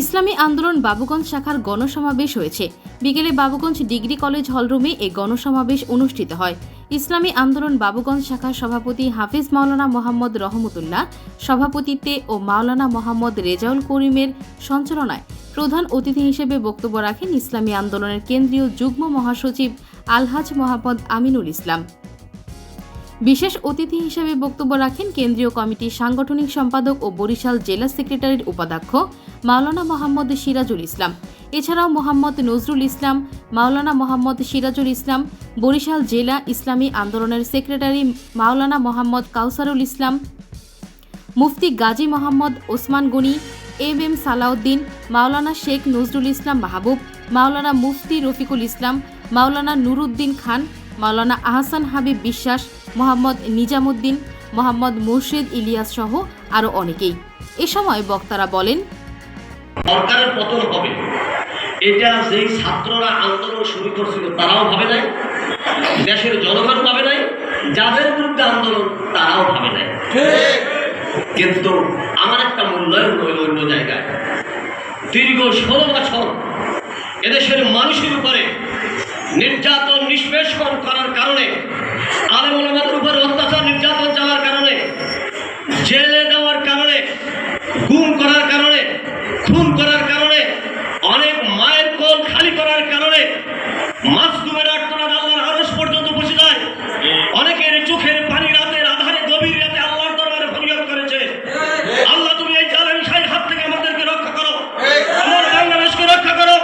ইসলামী আন্দোলন বাবুগঞ্জ শাখার গণসমাবেশ হয়েছে। বিকেলে বাবুগঞ্জ ডিগ্রি কলেজ হলরুমে এই গণসমাবেশ অনুষ্ঠিত হয়। ইসলামী আন্দোলন বাবুগঞ্জ শাখার সভাপতি হাফিজ মাওলানা মোহাম্মদ রহমতুল্লাহ, সভাপতিত্বে ও মাওলানা মোহাম্মদ রেজাউল করিমের সঞ্চালনায় প্রধান অতিথি হিসেবে বক্তব্য রাখেন ইসলামী আন্দোলনের কেন্দ্রীয় যুগ্ম মহাসচিব আলহাজ মোহাম্মদ আমিনুল ইসলাম। বিশেষ অতিথি হিসেবে বক্তব্য রাখেন কেন্দ্রীয় কমিটির সাংগঠনিক সম্পাদক ও বরিশাল জেলা সেক্রেটারির উপাধ্যক্ষ মাওলানা মোহাম্মদ সিরাজুল ইসলাম। এছাড়াও মোহাম্মদ নজরুল ইসলাম, মাওলানা মোহাম্মদ সিরাজুল ইসলাম, বরিশাল জেলা ইসলামী আন্দোলনের secretary Maulana Mohammad Kausarul Islam, Mufti Gazi Mohammad Osman Goni, M M Salauddin, Maulana Sheikh Nazrul Islam Mahbub, Maulana Mufti Rafiqul Islam, Maulana Nuruddin Khan Maulana Ahsan Habib Biswas, Mohammad Nizamuddin, Mohammad মুর্শিদ ইলিয়াস সহ আরও অনেকেই। এ সময় বক্তারা বলেন, সরকারের পতন হবে। এটা যেই ছাত্ররা আন্দোলন শুরু করছিল, তারাও ভাবে নাই। দেশের জনগণ ভাবে নাই। যাদের বিরুদ্ধে আন্দোলন, তারাও ভাবে নাই। কিন্তু আমার একটা মূল্যায়ন রইল অন্য জায়গায়। দীর্ঘ ষোলো বছর এদেশের মানুষের উপরে নির্যাতন নিষ্পেষণ করার কারণে, আলেম ওলামাদের উপরে অত্যাচার নির্যাতন চালার কারণে, জেলে দেওয়ার কারণে গুম করার কারণে, খুন করার কারণে অনেক মায়ের কোল খালি করার কারণে মাসগুমের আটতলা আল্লাহর আরস পর্যন্ত পৌঁছে যায় অনেকের চোখের পানি রাতের আধারে গভীর রাতে আল্লাহর দরবারে ফরিয়াদ করেছে আল্লাহ তুমি এই জালেম শাহের হাত থেকে আমাদেরকে রক্ষা করো আমার বাংলাদেশকে রক্ষা করো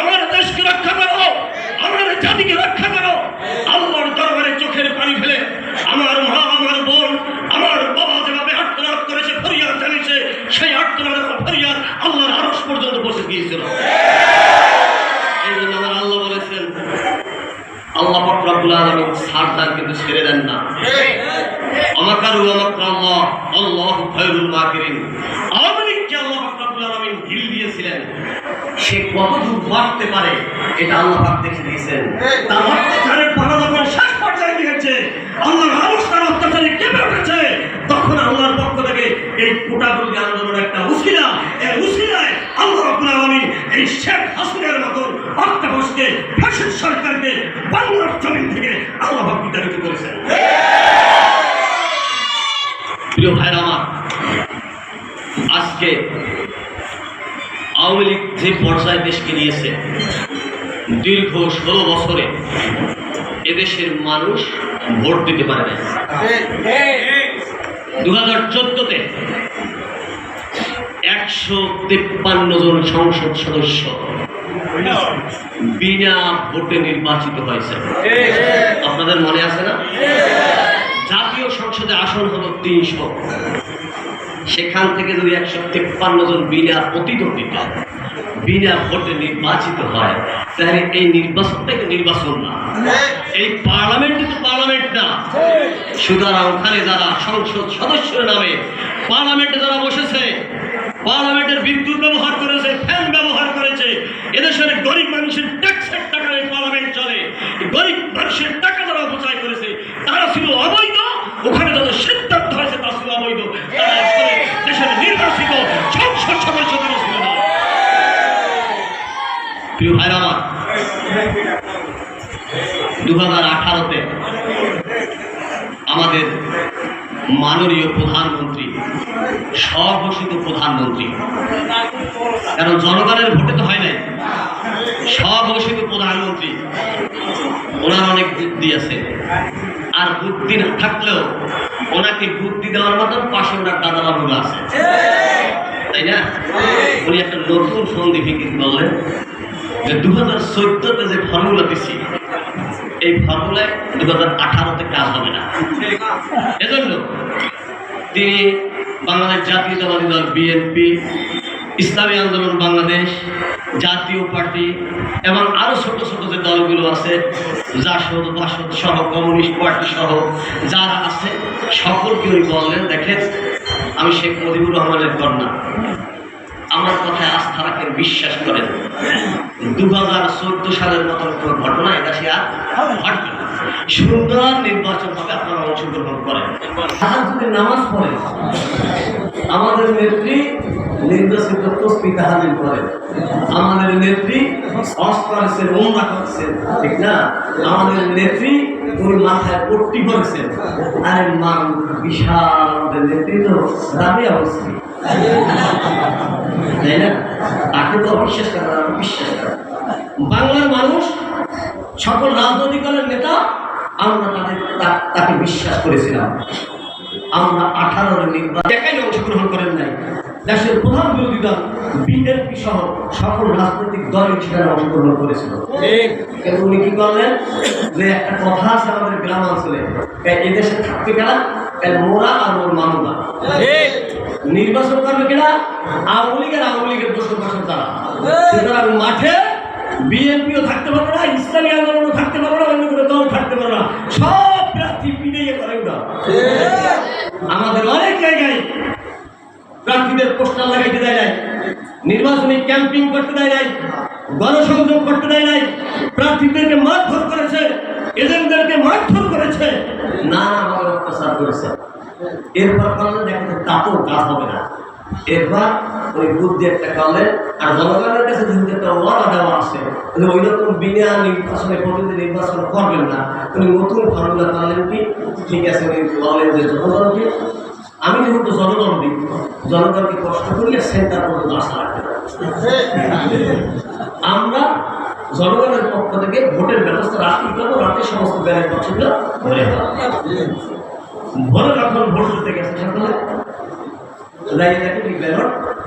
আমার দেশকে রক্ষা করো আমার জাতিকে রক্ষা করো আল্লাহর দরবারে চোখের পানি ফেলে আমার মা আমার বোন আমার বাবা যেভাবে আত্মনাদ করেছে ফরিয়াদ জানিয়েছে সেই আত্মনাদ ফরিয়াদ আল্লাহর আরস পর্যন্ত বসে গিয়েছিল এই জন্য আমার আল্লাহ বলেছেন আল্লাহ ফকরাবুল আলমিন সারদার কিন্তু ছেড়ে দেন না। আমাকারু আমাকার আল্লাহ খয়রুল মাকিরিন। আওয়ামী আল্লাহ ফকরাবুল আলমিন ঢিল দিয়েছিলেন। সে কত দূর বাড়তে পারে, এটা আল্লাহ পাক দেখে দিয়েছেন। তার অত্যাচারের পালা যখন শেষ পর্যায়ে গিয়েছে, আল্লাহর আরশ তার অত্যাচারে কেঁপে উঠেছে, তখন আল্লাহর পক্ষ থেকে এই কোটাগুলি বাংলার জমিন থেকে আল্লাহ বিতাড়িত করেছেন প্রিয় ভাইরা আমার, আজকে আওয়ামী লীগ যে পর্যায়ে দেশকে নিয়েছে, দীর্ঘ ষোলো বছরে এদেশের মানুষ ভোট দিতে পারে না দু হাজার চোদ্দতে একশো তেপ্পান্ন জন সংসদ সদস্য বিনা ভোটে নির্বাচিত হয়েছে। আপনাদের মনে আছে না? জাতীয় সংসদে আসন হলো তিনশো। সেখান থেকে যদি একশো তেপ্পান্ন জন বিনা প্রতিদ্বন্দ্বিত বিনা ভোটে নির্বাচিত হয়, তাহলে এই নির্বাচনটা কিন্তু নির্বাচন না। এই পার্লামেন্ট কিন্তু পার্লামেন্ট না। সুতরাং ওখানে যারা সংসদ সদস্যের নামে পার্লামেন্টে যারা বসেছে পার্লামেন্টের বিদ্যুৎ ব্যবহার করেছে, ফ্যান ব্যবহার করেছে। এদেশের গরিব মানুষের ট্যাক্সের টাকায় এই পার্লামেন্ট চলে। গরিব মানুষের টাকা যারা অপচয় করেছে, তারা ছিল অবৈধ, ওখানে যাদের সিদ্ধান্ত হয়েছে, তা ছিল অবৈধ। তারা দেশের নির্বাচিত সংসদ সদস্য তারা ছিল না প্রিয় আমার দু হাজার আঠারোতে আমাদের মাননীয় প্রধানমন্ত্রী স্বঘোষিত প্রধানমন্ত্রী। কারণ জনগণের ভোটে তো হয় নাই। স্বঘোষিত প্রধানমন্ত্রী। ওনার অনেক বুদ্ধি আছে। আর বুদ্ধি না থাকলেও ওনাকে বুদ্ধি দেওয়ার মতন পাশে ওনার দাদা আছে। তাই না? উনি একটা নতুন সন্ধি ফিকির করলেন যে দু হাজার চোদ্দতে যে ফর্মুলা দিচ্ছি এই ফর্মুলায় দু হাজার আঠারোতে কাজ হবে না। এজন্য তিনি বাংলাদেশ জাতীয়তাবাদী দল বিএনপি ইসলামী আন্দোলন বাংলাদেশ, জাতীয় পার্টি এবং আরও ছোট ছোট যে দলগুলো আছে, জাসদ, বাসদ সহ, কমিউনিস্ট পার্টি সহ, যারা আছে, সকলকে উনি বললেন দেখেন, আমি শেখ মুজিবুর রহমানের কন্যা আমার কথায় আস্থা রাখেন, বিশ্বাস করেন দু হাজার চোদ্দ সালের মতো কোনো ঘটনা এটা সে আর ঘটবে। সুন্দর নির্বাচন হবে আপনারা অংশগ্রহণ করেন। নামাজ আমাদের নেত্রী আমাদের নেত্রী আমাদের নেত্রী ওই মাথায় পট্টি করেছেন আরে মান বিশাল নেত্রী তো বস্তি তাই না? তাকে তো অবিশ্বাস করে বিশ্বাস করে। বাংলার মানুষ সকল রাজনৈতিক দলের নেতা আমরা তাদের তাকে বিশ্বাস করেছিলাম। আমরা আঠারোর নির্বাচন একাই অংশগ্রহণ করেন নাই। দেশের প্রধান বিরোধী দল বিএনপি সহ সকল রাজনৈতিক দল সেখানে অংশগ্রহণ করেছিল। কিন্তু উনি কি করলেন? যে একটা কথা আছে আমাদের গ্রামাঞ্চলে এ- এদেশে থাকতে এর মোরা আর ওর মামলা নির্বাচন করবে কিনা? আওয়ামী লীগের আওয়ামী লীগের বছর তারা মাঠে বিএনপিও থাকতে পারবে না, ইসলামী আন্দোলনও থাকতে পারবে না, অন্য কোনো দল থাকতে পারবে না। সব প্রার্থী পিড়িয়ে করে ওটা আমাদের অনেক জায়গায় প্রার্থীদের পোস্টার লাগাইতে দেয় নাই, নির্বাচনী ক্যাম্পিং করতে দেয় নাই, গণসংযোগ করতে দেয় নাই, প্রার্থীদেরকে মারধর করেছে, এজেন্টদেরকে মারধর করেছে না আমাদের অত্যাচার করেছে। এরপর করলে দেখা যায় তাতেও কাজ হবে না। এরপর ওই বুদ্ধি একটা করলেন আর জনগণের কাছে যেহেতু একটা ওয়াদা দেওয়া আছে যে ওই রকম বিনা নির্বাচনে প্রতিদিন নির্বাচন করবেন না। উনি নতুন ফর্মুলা করলেন কি? ঠিক আছে, উনি বলেন যে জনগণকে, আমি যেহেতু জনগণ দিই, জনগণকে কষ্ট করিয়ে সেন্টার পর্যন্ত আসা আমরা জনগণের পক্ষ থেকে ভোটের ব্যবস্থা রাখি করব রাতে সমস্ত ব্যালেট বক্সগুলো ভরে ভোরে যখন ভোট দিতে গেছে সকালে? ব্যালট।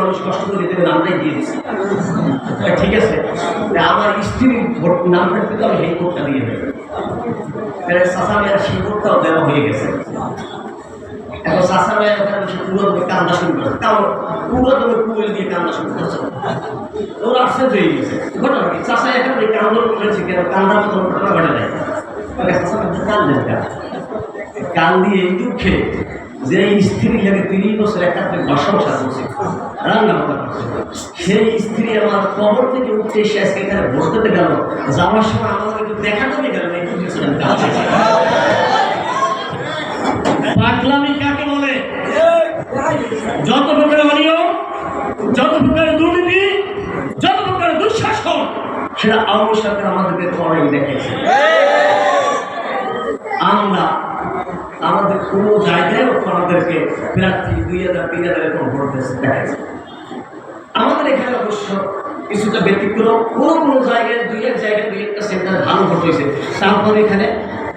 মানুষ কষ্ট করে আমরাই দিয়ে ঠিক আছে। আমার স্ত্রীর ভোট নাম থাকতে তো আমি দিয়ে দেওয়া হয়ে গেছে। এখন কুয়েল দিয়ে শুরু আশ্চর্য হয়ে গেছে। ঘটনা কি? চাষা এখানে কান্দন করেছে কেন? কান্দার মতো ঘটনা ঘটে কান্দেন কেন? দিয়ে দুঃখে যে স্ত্রী লাগে তিরিশ বছর ঘর সংসার করছে। রান্না বান্না সেই স্ত্রী আমার কবর থেকে উঠে এসে আজকে এখানে বসতে গেল। যাওয়ার সময় আমাদের একটু দেখা দেবে গেল। পাগলামি কাকে বলে? যত প্রকার অনিয়ম, যত প্রকার দুর্নীতি, যত প্রকার দুঃশাসন, সেটা আওয়ামী সরকার আমাদেরকে করেন দেখেছে আমরা আমাদের কোনো জায়গায় আমাদেরকে প্রার্থী দুই হাজার, তিন হাজার এরকম ভোট এখানে অবশ্য কিছুটা ব্যতিক্রম। কোনো কোনো জায়গায়, দুই এক জায়গায় দুই একটা সেন্টার ভালো ভোট হয়েছে। তারপরে এখানে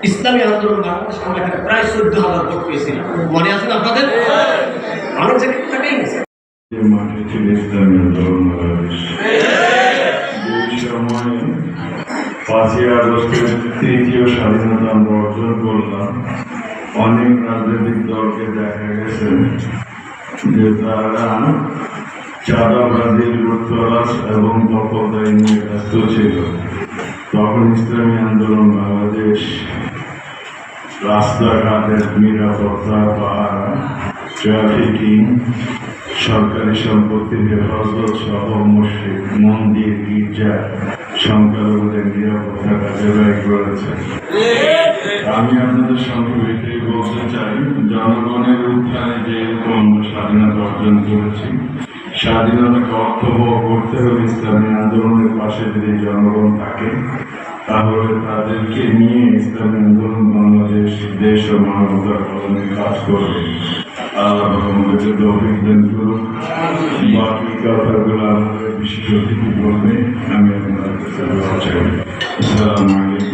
ইসলামী আন্দোলন বাংলাদেশ আমরা এখানে প্রায় চোদ্দ হাজার ভোট পেয়েছিলাম মনে আছে না আপনাদের? অনেক জায়গায় গেছে মাঠে পাঁচই আগস্টের তৃতীয় স্বাধীনতা আমরা অর্জন করলাম। অনেক রাজনৈতিক দলকে দেখা গেছে যে তারা চাঁদাবাজির লুটতরাজ এবং দখলদারি নিয়ে ব্যস্ত ছিল। তখন ইসলামী আন্দোলন বাংলাদেশ রাস্তাঘাটের নিরাপত্তা পাহারা ট্রাফিকিং, সরকারি সম্পত্তির হেফাজত সহ মসজিদ, মন্দির, গির্জা সংখ্যালঘুদের নিরাপত্তা কাজে ব্যয় করেছে। আমি আপনাদের সঙ্গে বলতে চাই, জনগণের উত্থানে যে আমরা স্বাধীনতা অর্জন করেছি স্বাধীনতাকে অর্থবহ করতে হলে ইসলামী আন্দোলনের পাশে যদি জনগণ থাকে, তাহলে তাদেরকে নিয়ে ইসলামী আন্দোলন বাংলাদেশ, দেশ ও মানবতার কল্যাণে কাজ করবে। বিশেষ অতিথি বলবে আমি আপনাদের কাছে